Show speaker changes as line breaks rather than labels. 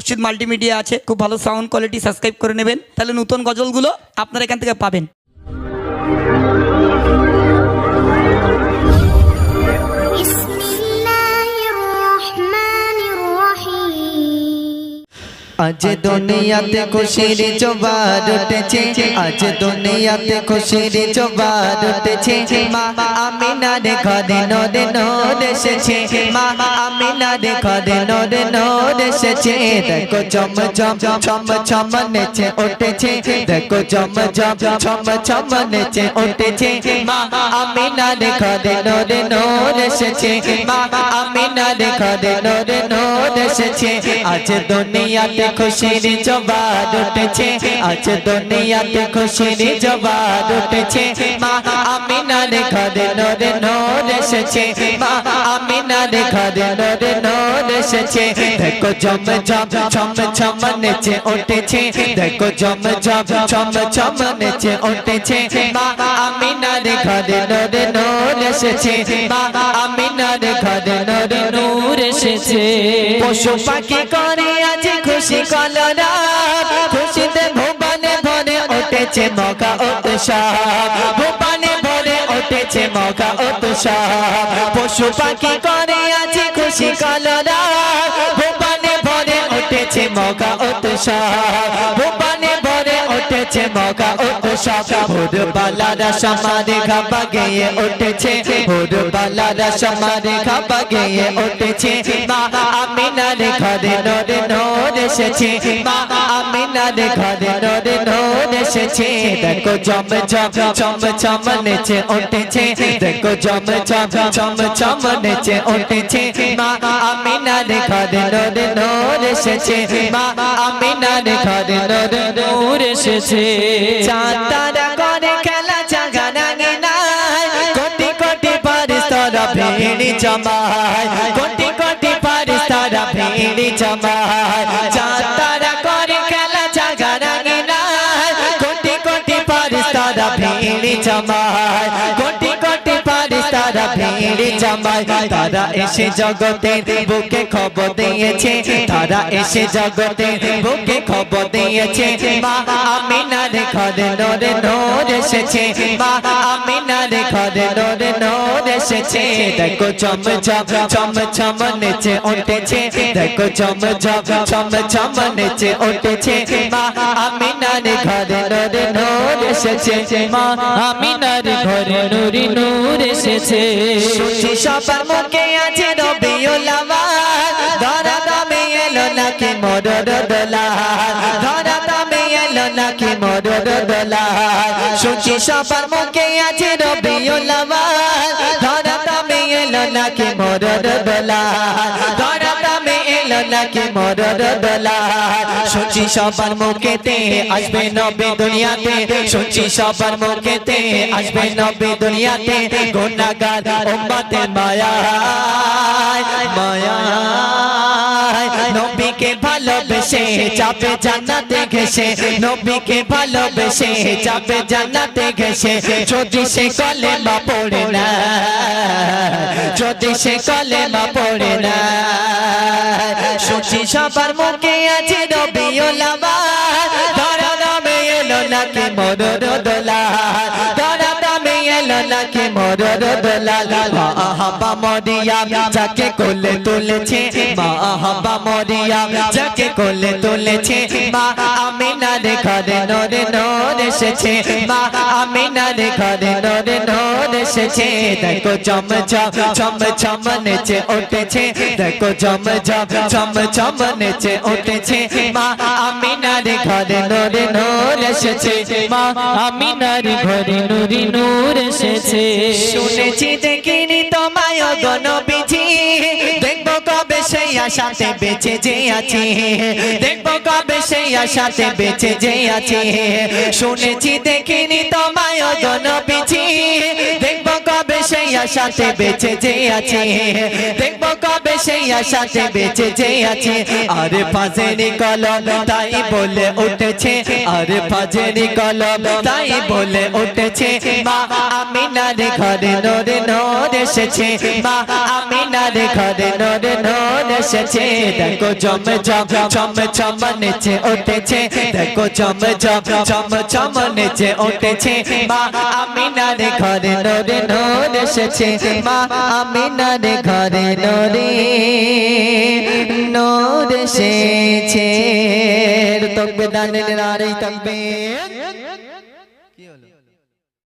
মসজিদ মাল্টিমিডিয়া আছে, খুব ভালো সাউন্ড কোয়ালিটি সাবস্ক্রাইব করে নেবেন। তাহলে নতুন গজলগুলো আপনারা এখান থেকে পাবেন।
আজ দুনিয়াতে খুশির জোবার উঠেছে আজ দুনিয়াতে খুশির জোবার উঠেছে মা আমিনার ঘরে নরে নর এসেছে মা আমিনার ঘরে নরে নর এসেছে দেখো চম চম ছম ছম নেচে উঠেছে দেখো চম চম ছম ছম নেচে উঠেছে মা আমিনার ঘরে নরে নর এসেছে মা আমিনার ঘরে নরে নর এসেছে আজ দুনিয়াতে খুশির জবাদ উঠেছে। আজ দুনিয়াতে খুশির জবাদ উঠেছে। মা আমিনার ঘরে নরে নর এসেছে। মা আমিনার ঘরে নরে নর এসেছে। দেখো জম জম ছম ছম নেচে উঠেছে। দেখো জম জম ছম ছম নেচে উঠেছে। মা আমিনার ঘরে নরে নর এসেছে। মা আমিনার ঘরে নরে নূর এসেছে। পশু পাখি করে আজ খুশি কলরা খুশিতে ভুবনে ভরে উঠেছে মগা উৎসব ভুবনে ভরে উঠেছে মগা উৎসব পশু পাখি করে আছে খুশি কলরা। ভুবনে ভরে উঠেছে মগা উৎসব উঠেছে মগা উৎসব ভোর বালারা সমারে খাপা গিয়ে উঠেছে। ভোর বালারা সমারে খাপা গিয়ে উঠেছে। মা আমিনার ঘরে নরে নর এসেছে। মা আমিনার ঘরে নরে নর এসেছে। দেখো জম জম চম চম নেচে উঠেছে। দেখো জম জম চম চম নেচে উঠেছে। মা আমিনার ঘরে নরে নর এসেছে। মা আমিনার ঘরে নরে নর এসেছে চাঁদারা করে খেলা জাগানাঙ্গে নাই। কোটি কোটি পারিস তারা ভিড় জমায়। কোটি কোটি পারিস তারা ভিড় জমায়। চাঁদারা করে খেলা জাগানাঙ্গে নাই। কোটি কোটি পারিস তারা ভিড় জমায়। কোটি কোটি তারা ভিড় জমায় তারা এসে জগতের বুকে খবর দিয়েছে। তারা এসে জগতের বুকে খবর দিয়েছে। মা আমিনার ঘরে নরে নর এসেছে। মা আমিনার ঘরে নরে নর এসেছে। দেখো চম চম চম চম নেচে উঠেছে। দেখো চম চম চম চম নেচে উঠেছে। মা আমিনার ঘরে নরে নর এসেছে। মা আমিনার ঘরে নুরি নূর এসেছে। সবার মুখে আছে রবিউল আওয়াল ধরা দামে এলো নাকি মরর দোলা ধরা দামে এলো নাকি মরর দোলা শুনছি সবার মুখে আছে রবিউল আওয়াল ধরা দামে এলো নাকি মরর দোলা ধরা এলো নাকি মরর দোলা শুনছি সবার মুখেতে আসবে নবে দুনিয়াতে। শুনছি সবার মুখেতে আসবে নবে দুনিয়াতে। গুনাহগার উম্মতের মায়া মায়া নবীকে ভালোবেসে যাবে জান্নাতে ঘেসে নবীকে ভালোবেসে যাবে জান্নাতে ঘেসে যদি সে কলেমা পড়ে না, যদি সে কলেমা পড়ে না শুনছি সবার মুখে আছে রবিউল আওয়াল ধরা নামে এলো নাকি মরর দোলা এলো নাকি মরর দোলা মা আহাবা মরিয়া, যাকে কোলে তুলেছে মা আহাবা মরিয়া, যাকে কোলে তুলেছে, মা আমিনার ঘরে নরে নর এসেছে, মা আমিনার ঘরে নরে নর এসেছে। দেখো চম চম চম চম নেচে উঠেছে, দেখো চম চম চম চম নেচে উঠেছে, মা আমিনার ঘরে নরে নর এসেছে, মা আমিনার ঘরে নুরি নূর এসেছে। শুনেছি। দেখিনি তোমায় গণবিধি দেখব কবে সেই আশাতে বেঁচে যে আছি। দেখব কবে সেই আশাতে বেঁচে যে আছি। শুনেছি, দেখিনি তোমায় গণবিধি দেখব কবে সেই সেই আশাতে বেঁচে যে আছে। দেখব কবে সেই আশাতে বেঁচে যে আছে। আরে ফাজেরি কলম, তাই বলে উঠেছে। আরে ফাজেরি কলম, তাই বলে উঠেছে। মা আমিনার ঘরে নোরে নোর এসেছে। মা আমিনার ঘরে নোরে নোর এসেছে। দেখো জম জম চম চম নেচে উঠেছে। দেখো জম জম চম চম নেচে উঠেছে। মা আমিনার ঘরে নোরে নোর এসেছে। মা আমিনার ঘরে নরে নোর এসেছে। তকবে দানের আর তকবে।